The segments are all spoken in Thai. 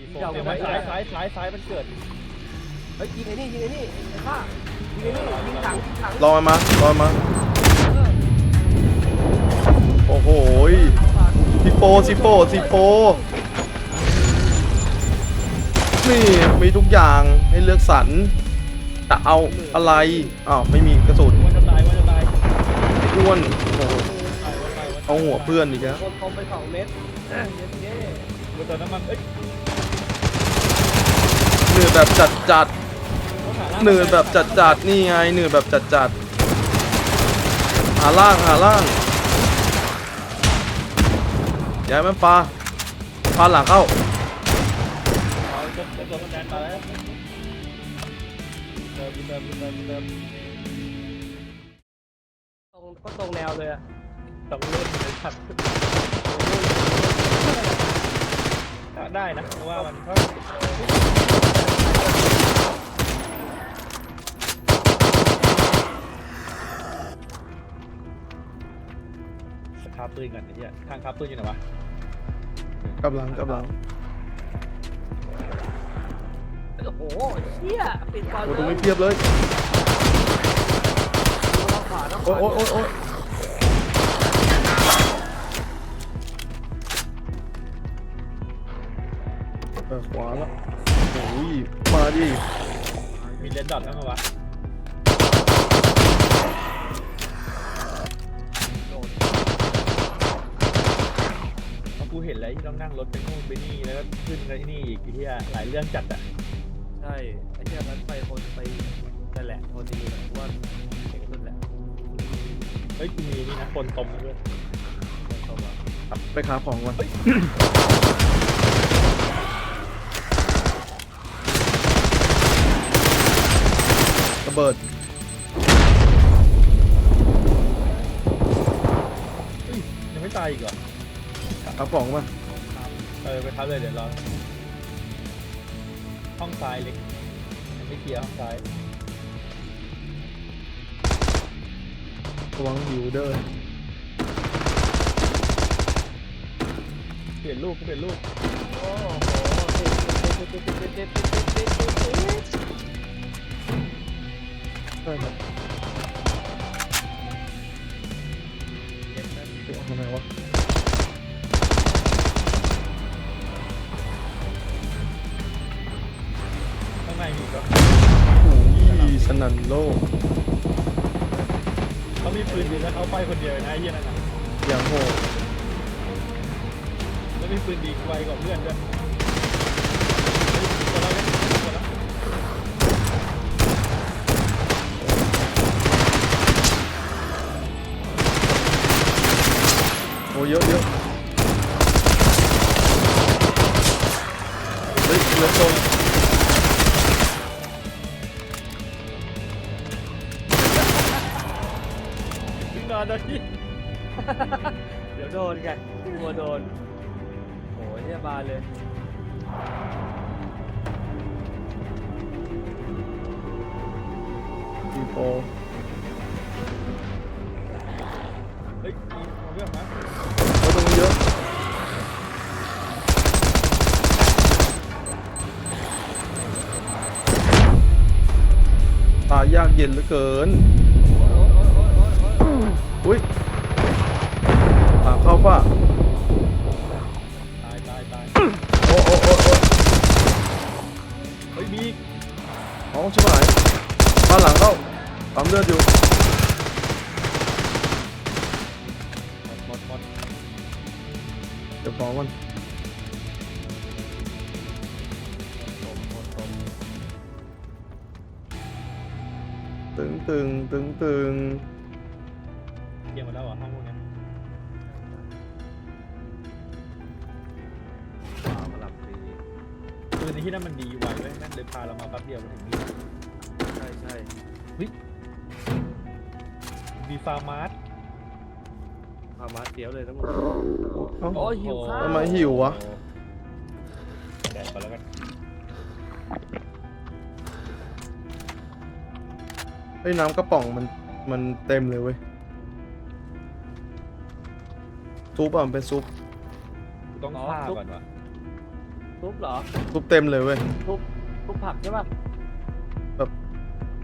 ยิงเดี๋ยวซ้ายซ้ายซ้ายซ้ายมันเกิดเฮ้ยยิงไอ้นี่ยิงไอ้นี่ไอ้ข้ายิงไอ้นี่ยิงถังยิงถังรอมันมารอมันมาโอ้โหยซิโปซิโปซิโปนี่มีทุกอย่างให้เลือกสรรจะเอาอะไรอ้าวไม่มีกระสุนว่าจะตายว่าจะตายอ้วนโอ้โหตายว่าตายว่าเอาหัวเพื่อนอีกแล้วโดนคมไปสองเม็ดเย้เย้ว่าเติมน้ำมันเอ้ยเห นื่อยแบบจัดจัดเหนื่อยแบบจัดจัดนี่ไงเหนื่อยแบบจัดจัดหาล่างหาล่างย้ายมันปลาปลาหลังเข้าตรงก็ตรงแนวเลยอะต้องเล่นเลยครับได้นะเพราะว่ามันก็ คาปืนกันไอ้เหี้ยทางคาปืนอยู่ไหนวะกำลังกำลังโอ้โหเชี่ยปิดก่อนโอ้เลตรงยนี้เพียบเลยต้องขวาต้องขโอ้วายโอ้ยโอ้ยโอ้ยเออขวาแล้วโอ้ ยมาดิมีเลนดอทบ้างไหมวะเพราะกูเห็นแล้วที่ต้องนั่งรถไปนู่นไปนี่แล้วก็ขึ้นไปนี่อีกทีอะหลายเรื่องจัดอะใช่ไอ้เชี่ยนั้นไปคนไปนั่นแหละคนดีแหละว่าเก่งสุดแหละเฮ้ยกูมีนี่นะคนตมด้วยคนเขาว่าไปขาของก่อน ระเบิดเฮ้ยยังไม่ตายอีกเหรอขาของมาเออไปทับเลยเดี๋ยวรอห้องซ้ายเล็กยังไม่เคลียร์ห้องซ้ายระวังหิวเด้อเปลี่ยนลูกเปลี่ยนลูกโอ้โหติดติดติดติดติดติดติดติดติดติด ใช่ครับเจ็บนะเดี๋ยวทำไมวะข้างในมีอีก็โอ้ยสนั่นโลกเขามีปืนดีแล้วเขาไปคนเดียวนะไอ้เหี้ยนั่นน่ะอย่างโหดแล้วมีปืนดีไวกว่าเพื่อนด้วย เยอะเยอะเฮ้ยเรือตรงขึ้นนอนเลยพี่เดี๋ยวโดนไงกลัวโดนโอ้ยเนี่ยบานเลยดีโฟ ย็นเหลือเกินอุ้ยอ่าเข้าป่ะ ตึงตึงตึงตึงเกี่ยงหมดแล้วเหรอห้องพวกเนี้ยข่าวมาหลับดีปืนในที่นั่นมันดีไวเว้ยนั่นเลยพาเรามาแป๊บเดียวมาถึงนี่ใช่ใช่ดีฟาร์มาร์ทพามาเสียวเลยทั้งหมด เอ้า โอ้ยหิวข้าว ทำไมหิววะ แดดไปแล้วกัน ไอ้ยน้ำกระป๋องมันมันเต็มเลยเว้ยซุปอะมันเป็นซุปกูต้องฆ่าก่อนวะซุปเหรอ ซุปเต็มเลยเว้ยซุปซุปผักใช่ป่ะ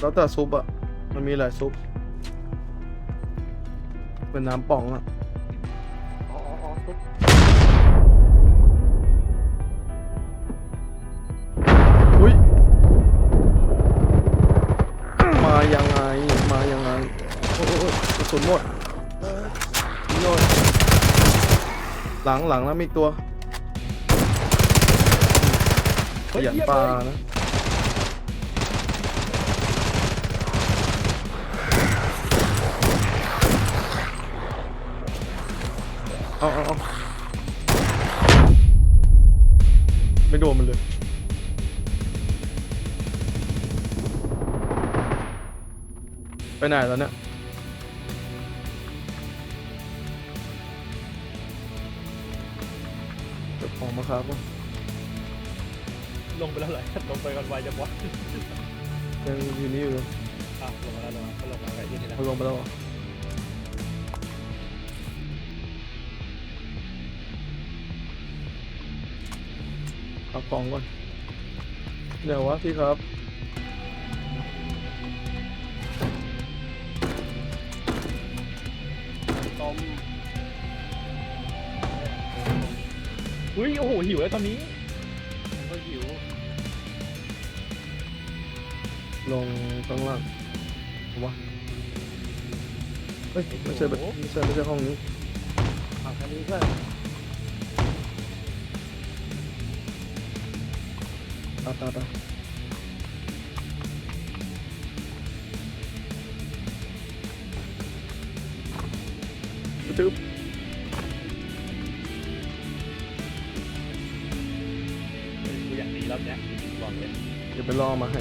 แล้วแต่ซุปอะมันมีหลายซุปเป็นน้ำป่องอะอ๋ออ๋ออ๋อซุป หมดนี่เลยหลังหลังแล้วมีอีกตัวขยันปลานะเอาเอาเอาไม่โดนมันเลย ไปไหนแล้วเนี่ย มาครับวะลงไปแล้วเหรอลงไปกันไวจังวะยังอยู่นี่อยู่เลยอะลงมาแล้วลงมาก็ลงมาไกลที่นี่แล้วเขาลงไปแล้วเหรอเอาของก่อนเดี๋ยววะพี่ครับ ต้ม อุ้ยโอ้โหหิวแล้วตอนนี้ก็หิวลงข้างล่างเอาวะเฮ้ยไม่ใช่แบบไม่ใช่ไม่ใช่ห้องนี้ผักอันนี้เพื่อนตาตาตาตึ๊บ มาให้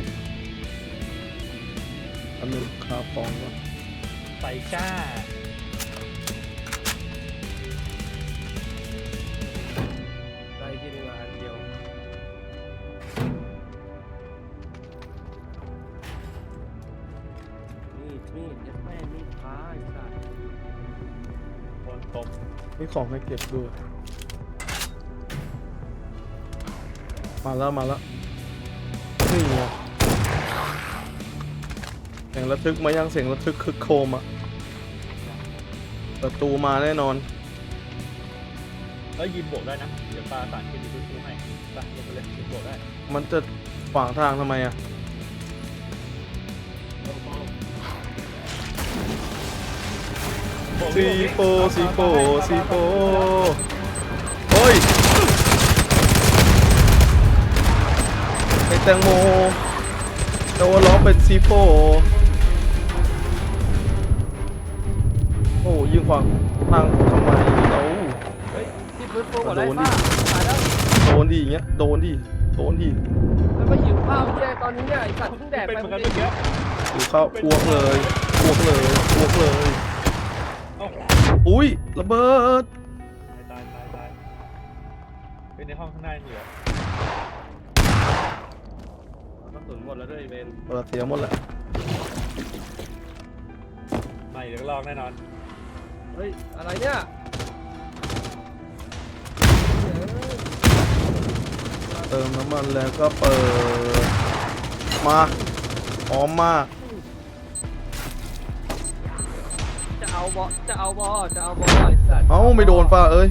อันนึงคาฟองก่อนไฟก้า ได้ที่นี่มาอันเดียว นี่นี่ยัดแม่นี่พาไอ้สัตว์โดนตบมีของให้เก็บด้วย มาแล้วมาแล้ว นี่ไงเสียงระทึกมายังเสียงระทึกคึกโครมอะประตูมาแน่นอนเอ้ยยินบวกได้นะ เดี๋ยวปลาสารเคมีซื้อให้ไปลงไปเลยยินบวกได้มันจะขวางทางทำไมอะบวกซีดิโฟซีโฟซีโฟเฮ้ย ไอแตงโมแต่ว่าล้อเป็นซีโฟโอ้ยิงขวางทางทำไมเราเฮ้ยที่พื้นฟูหมดโดเลยนดิป้าตายแล้วโดนดีอย่างเงี้ยโดนดีโดนดีแล้วมาหิวข้าวแย่ตอนนี้เนี่ยไอ้สัตว์เพิ่งแดกเป็นไปเหมือนเมื่กัอนเมื่อกี้กี้ดูเข้าอ้วกเลยอ้วกเลยอ้วกเลยเอ้าอุ้ยระเบิดตายตายตายเป็นในห้องข้างหน้านี่เหรอ กระสุนหมดแล้วด้วยไอ้เบนเปิดเสียหมดแหละไม่เดี๋ยวลอกแน่นอน เฮ้ย อะไรเนี่ยเฮ้ยเติมน้ำมันแล้วก็เปิดมาพร้อมมากจะเอาบอจะเอาบอจะเอาบอไอ้สัตว์เอ้าไม่โดนฟ้าเอ้ย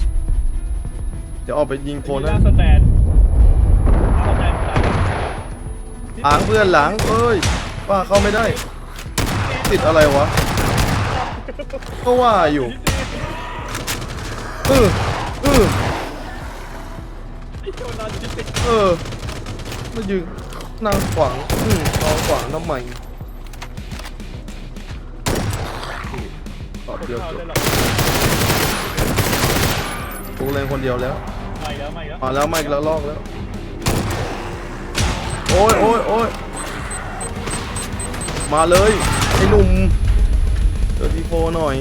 เดี๋ยวออกไปยิงคนหนะน้าสแตน หลังเพื่อนหลังเอ้ยฟ้าเข้าไม่ได้ ติดอะไรวะ ก็ว่าอยู่เออเออไอ้โจนอนอยู่ที่ติดเออมายืนนั่งขวางอืมนอนขวางทำไมตอบเดียวเข้าจได้บหรอกกูเล่นคนเดียวแล้วไม่แล้วไม่แล้วมาแล้วมาอีกแล้วลอกแล้ว โอ้ยโอ้ยโอ้ยมาเลยไอ้หนุ่มเจอทีโฟหน่อย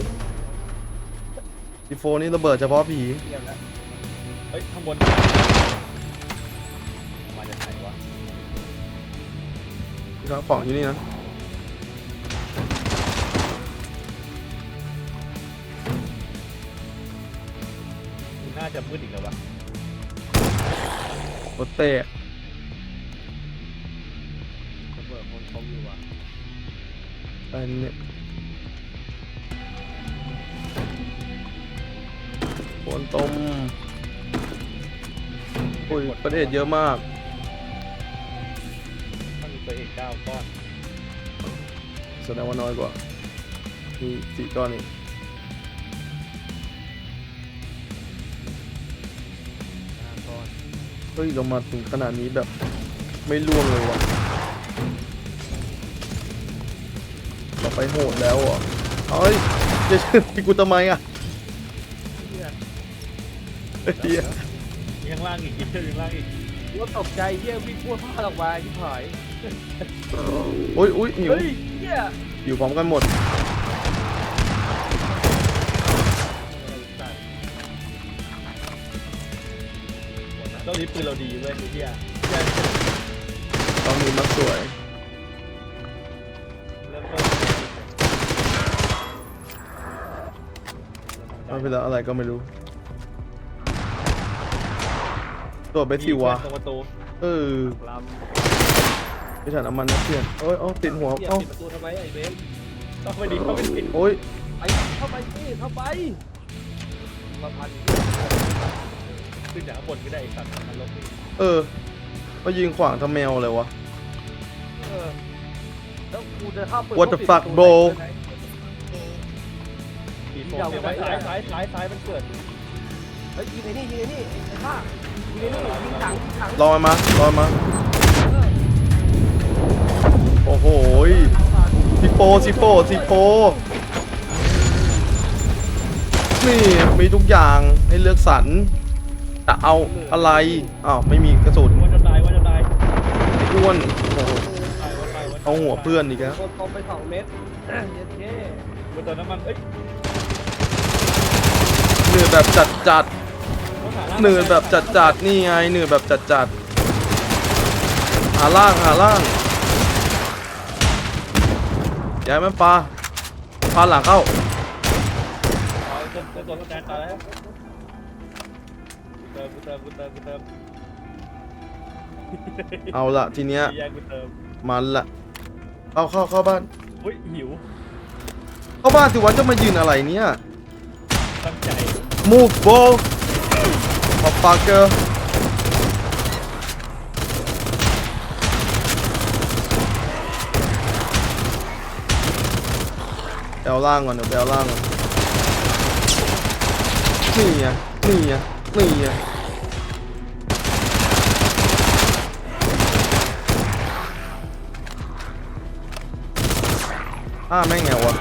ทีโฟนี่ระเบิดเฉพาะผีเยี่ยมแล้วเฮ้ยข้างบน มาจากไหนวะที่ร้านของอยู่นี่นะน่าจะมืดอีกแล้ววะรถเตะระ อันนี้ฝนตมอุ้ยประเทศเยอะมากมันมีตัวเอกเก้าก้อนแสดงว่าน้อยกว่ามีสี่ก้อนนี่ห้าก้อน เฮ้ยเรามาถึงขนาดนี้แบบไม่ล่วงเลยวะ ต่อไปโหดแล้วอะเอ้ยจะชื่อพี่กูทำไมอะเหี้ยเฮียมีข้างล่างอีกอีกข้างล่างอีกกูก็ตกใจเฮียวิ่งพูดพลาดออกมาที่หายโอ้ยอุ้ยหิวเฮ้ยเฮียหิวพร้อมกันหมดก็ลิฟต์ปืนเราดีเว้ยไอ้เหี้ยตอนนี้มันสวย เอาไปแล้วอะไรก็ไม่รู้ตัวไปสิวะตรงประตูเออลไม่ฉันน้ำมันนะเพื่อนโอ้ยเอ้าติดหัวำเฮียเอ้าปิดประตูทำไมไอ้เบนต้องไปดีเข้าไปดิโอ้ยไอ้เข้าไปสิเข้าไปมาพันขึ้นจากข้างบนก็ได้ไอ้สัตว์มันลบนี่เออมายืนขวางทำแมวอะไรวะ เออแล้วกูจะเข้าเปิด What the ปิด fuck ประตู bro ไหน สีโฟมเนี่ยไว้ซ้ายซ้ายซ้ายซ้ายมันเกิดเฮ้ยยิงไอ้นี่ยิงไอ้นี่ไอ้ข้ายิงไอ้นี่ยิงถังยิงถังรอมารอมา โอ้โหสิโปสิโปสิโปนี่มีทุกอย่างให้เลือกสรรจะเอาอะไรอ้าวไม่มีกระสุนว่าจะตายว่าจะตายอ้วนโอ้โหตายว่าตายว่าตายเอาหัวเพื่อนอีกแล้วโดนตบไปสองเม็ดเย็ดเท่บนเติมน้ำมันเอ้ย นื่อยแบบจัดจัดต้องหาล่างๆเหนื่อยแบบจัดจัดๆนี่ไงเหนื่อยแบบจัดจัดๆหาล่างหาล่างย้ายมันปลาปลาหลังเข้าเอาเติมเติมตัวสแตนตายแล้วเติมกูเติมกูเติมกูเติมเอาละทีเนี้ยแยกกูเติมมันละเอาเข้าเข้าบ้านอุ้ยหิวเข้าบ้านสิวะจะมายืนอะไรเนี่ยตั้งใจ move bro motherfucker แปลล่างก่อนเดี๋ยวแปลล่างก่อนนี่ไงนี่ไงนี่ไงอ้าแม่งไงวะ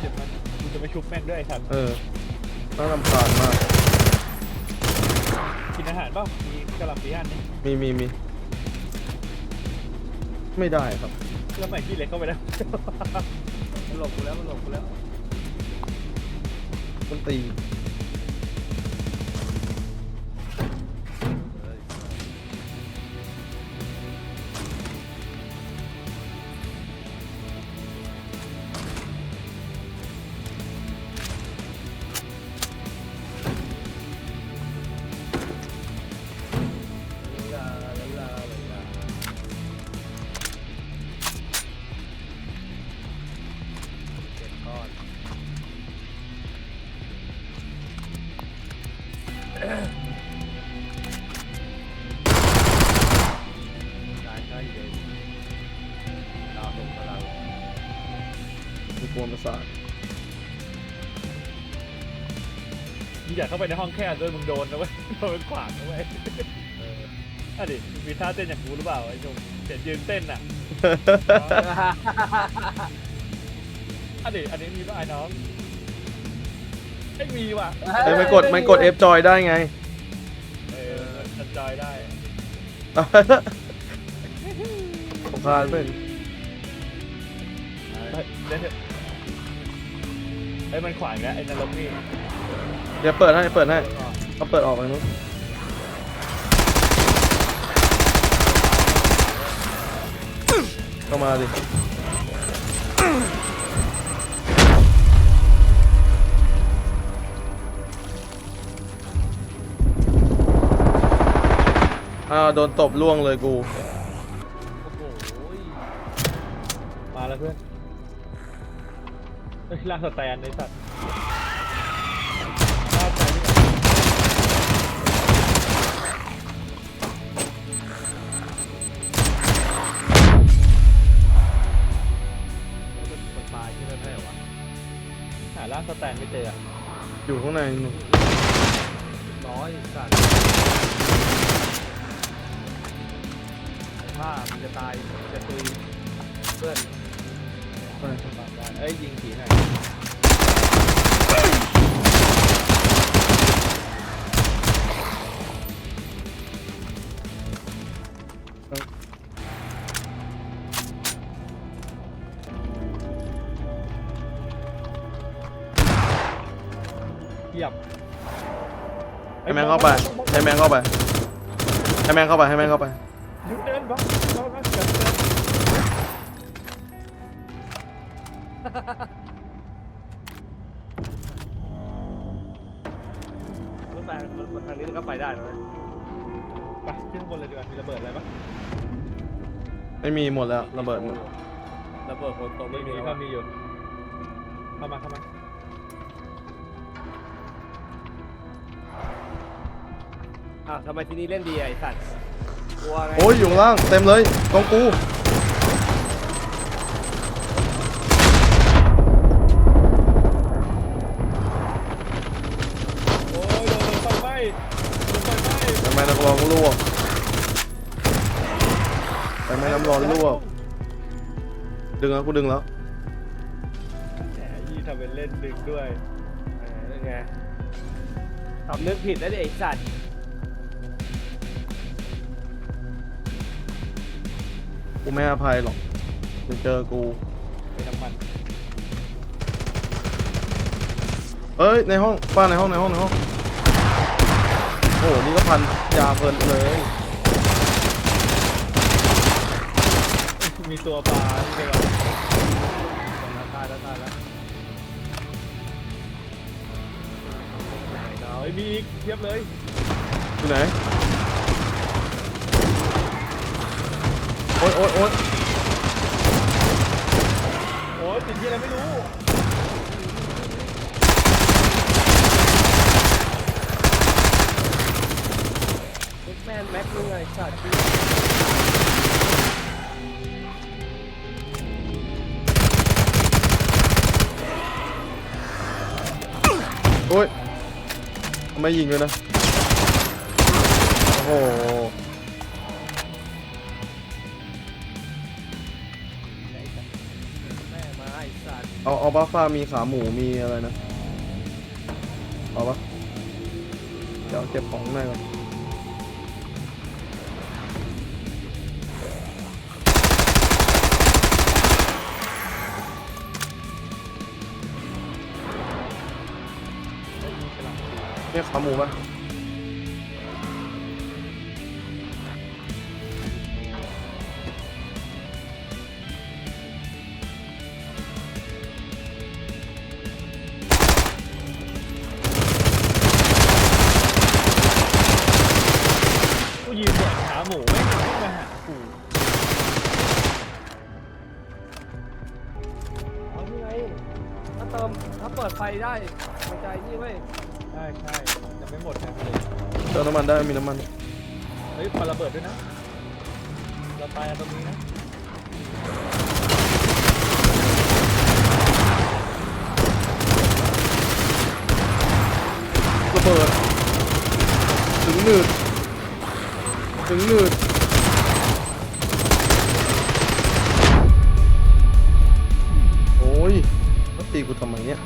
เจ็บมันกูจะไปชุบแม่งด้วยไอ้สัตว์เออ น่ารำคาญมาก กินอาหารเปล่ามีกระหล่ำปีอันนี่มีมีมี ไม่ได้ครับ แล้วใหม่ที่เล็กเข้าไปแล้ว มันหลบกูแล้วมันหลบกูแล้วต้นตี กวนประสาทมึงอยากเข้าไปในห้องแคบด้วยมึงโดนนะเว้ยโดนขวางนะเว้ยเอออะดิมีท่าเต้นอย่างกูหรือเปล่าไอ้หนุ่มเห็นยืนเต้นอะอะดิอันนี้มีป่ะไอ้น้องไม่มีว่ะเอ้ยมันกดมันกด F จอยได้ไง เออมันจอยได้ผมพลาดเป็นเฮ้ยเล่นเถอะไอ้ยมันขวางแล้วไอ้นรกนี่เดี๋ยวเปิดให้เปิดให้เอาเปิดออกไปนู้นเข้ามาดิอ้าวโดนตบล่วงเลยกู โอ้โหมาแล้วเพื่อนเฮ้ย ลากสแตนในสัตว์ลากสแตนนี่ก่อนมันตายที่นั่นได้เหรอวะหาลากสแตนไม่เจออะอยู่ข้างในนู่นร้อยสัตว์ถ้ามันจะตายมันจะตุยเพื่อน ไปปากได้เอ้ยยิงผีหน่อยเทียบให้แมงเข้าไป ให้แมงเข้าไป ให้แมงเข้าไป ให้แมงเข้าไป เดินบล็ ก็ไปได้นะไปขึ้นข้างบนเลยดีกว่ามีระเบิดอะไรปะไม่มีหมดแล้วระเบิดหมดระเบิดคนตรงไม่ไม่มีมีก็มีอยู่เข้ามาเข้ามาอะทำไมที่นี่เล่นดีอะไอ้สัตว์กลัวไงโอ้ยอยู่ข้างล่างเต็มเลยกองกู โอ้ยโดนไฟไหม้โดนไฟไหม้ ทำไมนักร้องลวกทำไมน้ำ ร้อนลวกดึงแล้วกูดึงแล้วแหมยี่ทำเป็นเล่นดึงด้วยเออนั่นไงทำนึกผิดแล้วดิไอ้สัตว์กูไม่ให้อภัยหรอกมึงเจอกูเป็นน้ำมันเอ้ยในห้องป้าในห้องในห้องในห้องโอ้โหนี่ก็พันยาเพลินเลย มีตัวปลาใช่ไหมตายแล้วตายแล้วเฮ้ยมีอีกเทียบเลยอยู่ไหน โอ๊ยโอ๊ยโอ๊ยโอ้ยติดที่อะไรไม่รู้ ไม่ยิงเลยนะ โอ้โหเอาเอาบ้าฟ้ามีขาหมูมีอะไรนะ เอาปะเดี๋ยวเก็บของหน่อยก่อน เนี่ขาหมูปะำมันได้มีน้ำมันเฮ้ยปาระเบิดด้วยนะเราตายกันตรงนี้นะระเบิดถึงหนืดถึงหนืดโอ้ยมาตีกูทำไมเนี่ย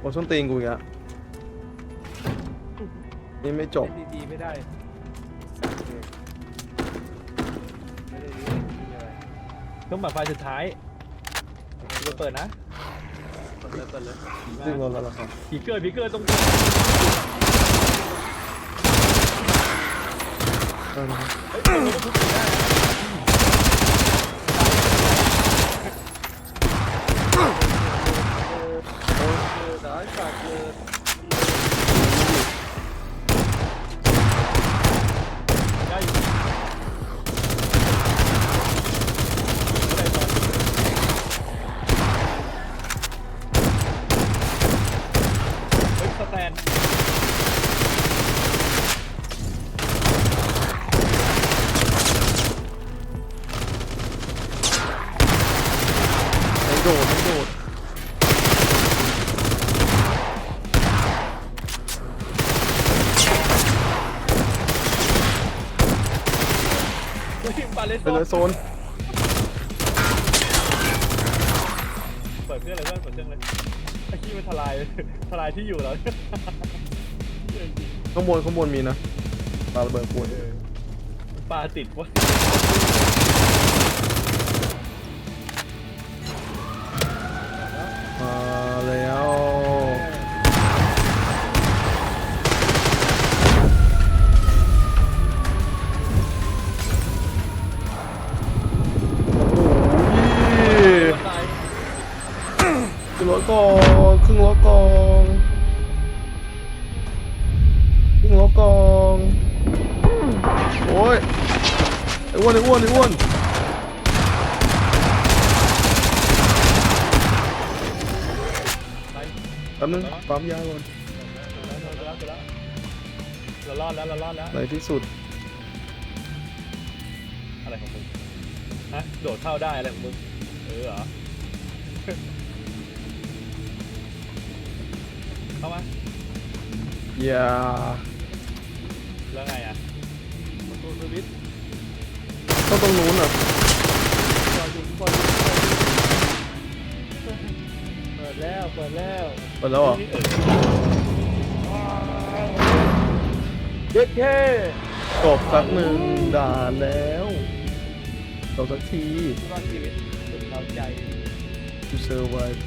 โอ้ส้นตีนกูอีกอะนี่ไม่จบ เล่นดีๆไม่ได้ไม่ได้ดีไม่ได้อะไรเครื่องหมายไฟสุดท้ายจะเปิดนะเปิดเลยเปิดเลยซึ่งรถแล้วล่ะครับผีเกิดผีเกิดตรงได้นะครับเฮ้ยเราก็ทุบผีได้นะ โอ้ยเจอได้ฝากเจอ ได้อยู่ได้ตอนเฮ้ยสแตน ไม่โดดไม่โดด เฮ้ยปา เลสไปเลยโซน เปิดเครื่องเลยเพื่อนเปิดเครื่องเลยไอ้ขี้มันทลายทลายที่อยู่แล้วข้างบนข้างบนมีนะปาระเบิดขวดเออปลาติดวะ ยาก่อนแล้วแล้วแล้วเรารอดแล้วเรารอดแล้ว ในที่สุดอะไรของมึง ฮะ โดดเข้าได้อะไรของมึง เออเหรอ เข้ามา อย่าแล้วไงอะประตูสวิตช์ต้องตรงนู้นอะ ปิดแล้วเปิดแล้วไปแล้วเหรอะนี่เออเด็ดแค่จบสักหนึ่งด่านแล้วจบสักทีรอดชีวิตสุดเราใจ to survive